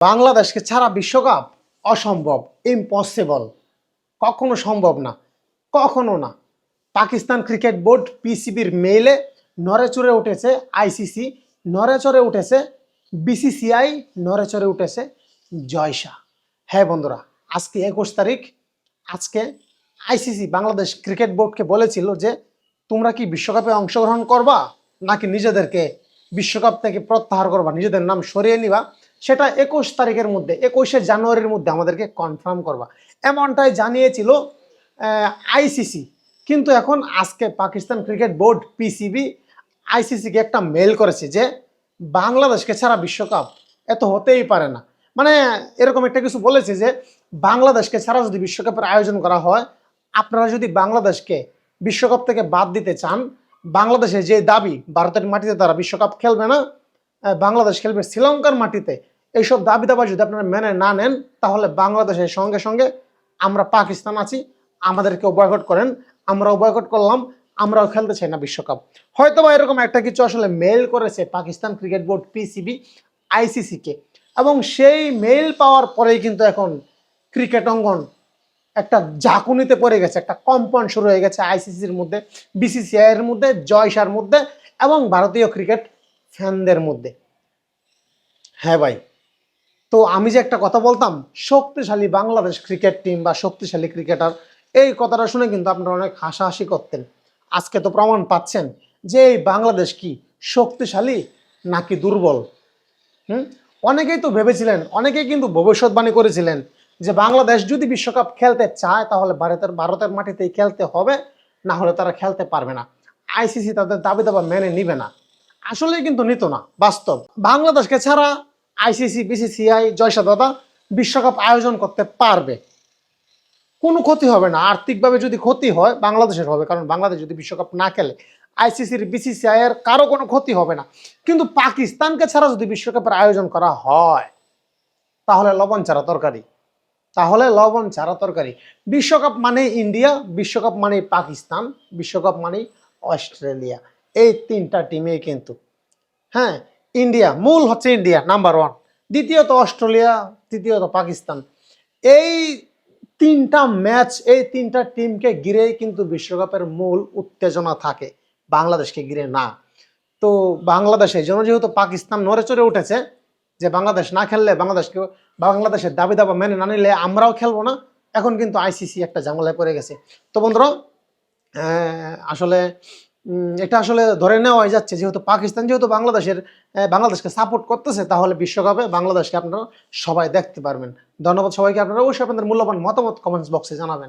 বাংলাদেশকে ছাড়া বিশ্বকাপ অসম্ভব ইম্পসিবল কখনো সম্ভব না, কখনো না। পাকিস্তান ক্রিকেট বোর্ড পিসিবির মেইলে নড়ে চড়ে উঠেছে আইসিসি, নড়ে চড়ে উঠেছে বিসিসিআই, নড়ে চড়ে উঠেছে জয়সা হ্যাঁ বন্ধুরা, আজকে একুশ তারিখ, আজকে আইসিসি বাংলাদেশ ক্রিকেট বোর্ডকে বলেছিল যে, তোমরা কি বিশ্বকাপে অংশগ্রহণ করবা? নাকি নিজেদেরকে বিশ্বকাপ থেকে প্রত্যাহার করবা? নিজেদের নাম সরিয়ে নিবা? সেটা একুশ তারিখের মধ্যে, একুশে জানুয়ারির মধ্যে আমাদেরকে কনফার্ম করবা। এমনটাই জানিয়েছিল আইসিসি কিন্তু এখন আজকে পাকিস্তান ক্রিকেট বোর্ড পিসিবি আইসিসিকে একটা মেল করেছে যে, বাংলাদেশকে ছাড়া বিশ্বকাপ এত হতেই পারে না। মানে এরকম একটা কিছু বলেছে যে, বাংলাদেশকে ছাড়া যদি বিশ্বকাপের আয়োজন করা হয়, আপনারা যদি বাংলাদেশকে বিশ্বকাপ থেকে বাদ দিতে চান, বাংলাদেশের যে দাবি, ভারতের মাটিতে তারা বিশ্বকাপ খেলবে না বাংলাদেশ খেলবে শ্রীলঙ্কার মাটিতে এইসব দাবি দাবা যদি আপনারা মেনে না নেন, তাহলে বাংলাদেশের সঙ্গে সঙ্গে আমরা পাকিস্তান আছি, আমাদেরকেও বয়কট করেন, আমরাও বয়কট করলাম, আমরাও খেলতে চাই না বিশ্বকাপ। হয়তো বা এরকম একটা কিছু আসলে মেল করেছে পাকিস্তান ক্রিকেট বোর্ড পিসিবি আইসিসিকে এবং সেই মেল পাওয়ার পরেই কিন্তু এখন ক্রিকেট অঙ্গন একটা ঝাঁকুনিতে পড়ে গেছে, একটা কম্পন শুরু হয়ে গেছে আইসিসির মধ্যে বিসিসিআই এর মধ্যে, জয়সার মধ্যে এবং ভারতীয় ক্রিকেট ফ্যানদের মধ্যে। হ্যাঁ ভাই। তো আমি যে একটা কথা বলতাম, শক্তিশালী বাংলাদেশ ক্রিকেট টিম বা শক্তিশালী ক্রিকেটার এই কথাটা শুনে কিন্তু আপনারা অনেক হাসাহাসি করতেন। আজকে তো প্রমাণ পাচ্ছেন যে এই বাংলাদেশ কি শক্তিশালী নাকি দুর্বল। হুম? অনেকেই তো ভেবেছিলেন, অনেকেই কিন্তু ভবিষ্যৎবাণী করেছিলেন যে বাংলাদেশ যদি বিশ্বকাপ খেলতে চায় তাহলে ভারতের ভারতের মাটিতেই খেলতে হবে, না হলে তারা খেলতে পারবে না। আইসিসি তাদের দাবি দাবা মেনে নিবে না। আসলে কিন্তু নিত না, বাস্তব। বাংলাদেশকে ছাড়া আইসিসি, বিসিসিআই জয়সা দাদা বিশ্বকাপ আয়োজন করতে পারবে। কোনো ক্ষতি হবে না। আর্থিকভাবে যদি ক্ষতি হয়, বাংলাদেশের হবে। কারণ বাংলাদেশ যদি বিশ্বকাপ না খেলে, আইসিসির বিসিসিআই এর কারও কোনো ক্ষতি হবে না। কিন্তু পাকিস্তানকে ছাড়া যদি বিশ্বকাপের আয়োজন করা হয়, তাহলে লবণ ছাড়া তরকারি। তাহলে লবণ ছাড়া তরকারি। বিশ্বকাপ মানে ইন্ডিয়া, বিশ্বকাপ মানে পাকিস্তান, বিশ্বকাপ মানে অস্ট্রেলিয়া। এই তিনটা টিমে কিন্তু হ্যাঁ ইন্ডিয়া, মূল হচ্ছে ইন্ডিয়া নাম্বার ওয়ান দ্বিতীয়ত অস্ট্রেলিয়া, তৃতীয়ত পাকিস্তান। এই তিনটা ম্যাচ এই তিনটা টিমকে ঘিরেই কিন্তু বিশ্বকাপের মূল উত্তেজনা থাকে। বাংলাদেশকে ঘিরে না। তো বাংলাদেশে জন্য যেহেতু পাকিস্তান নড়ে চড়ে উঠেছে, যে বাংলাদেশ না খেললে বাংলাদেশকে, বাংলাদেশের দাবি দাবা মেনে না নিলে আমরাও খেলব না, এখন কিন্তু আইসিসি একটা ঝামেলায় পড়ে গেছে। তো বন্ধুরা আসলে এটা আসলে ধরে নেওয়াই যাচ্ছে, যেহেতু পাকিস্তান যেহেতু বাংলাদেশের বাংলাদেশকে সাপোর্ট করতেছে, তাহলে বিশ্বকাপে বাংলাদেশকে আপনারা সবাই দেখতে পারবেন। ধন্যবাদ সবাইকে, আপনারা অবশ্যই আপনাদের মূল্যবান মতামত কমেন্টস বক্সে জানাবেন।